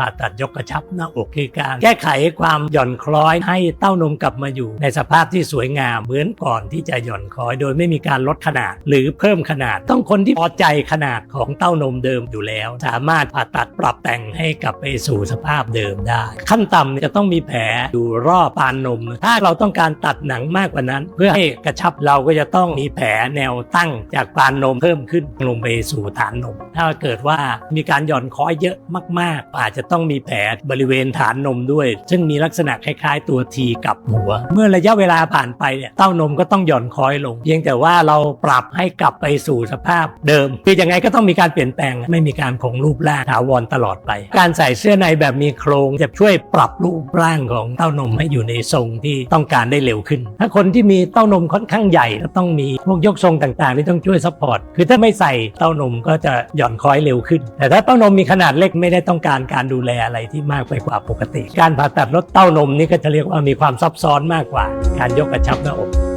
ผ่าตัดยกกระชับหน้าอกคือการแก้ไขความหย่อนคล้อยให้เต้านมกลับมาอยู่ในสภาพที่สวยงามเหมือนก่อนที่จะหย่อนคล้อย โดยไม่มีการลดขนาด หรือเพิ่มขนาด ต้องคนที่พอใจขนาดของเต้านมเดิมอยู่แล้ว สามารถผ่าตัดปรับแต่งให้กลับไปสู่สภาพเดิมได้ ขั้นต่ำจะต้องมีแผลอยู่รอบปานนม ถ้าเราต้องการตัดหนังมากกว่านั้น เพื่อให้กระชับเราก็จะต้องมีแผลแนวตั้งจากปานนมเพิ่มขึ้นลงไปสู่ฐานนม ถ้าเกิดว่ามีการหย่อนคล้อยเยอะมาก ๆ อาจจะต้องมีแผลบริเวณฐานนมด้วย ซึ่งมีลักษณะคล้ายๆ ตัวทีกับหัว เมื่อระยะเวลาผ่านไปเนี่ยเต้านมก็ต้องหย่อนคล้อยลง เพียงแต่ว่าเราปรับให้กลับไปสู่สภาพเดิมคือยังไงก็ต้องมีการเปลี่ยนแปลงไม่มีการคงรูปร่างถาวรตลอดไป การใส่เสื้อในแบบมีโครงจะช่วยปรับรูปร่างของเต้านมให้อยู่ในทรงที่ต้องการได้เร็วขึ้น ถ้าคนที่มีเต้านมค่อนข้างใหญ่ก็ต้องมีพวกยกทรงต่างๆที่ต้องช่วยซัพพอร์ตคือถ้าไม่ใส่เต้านมก็จะหย่อนคล้อยเร็วขึ้น แต่ถ้าเต้านมมีขนาดเล็กไม่ได้ต้องการการดูดูแลอะไรที่มากไปกว่าปกติ การผ่าตัดลดเต้านมนี่ก็จะเรียกว่ามีความซับซ้อนมากกว่า การยกกระชับหน้าอก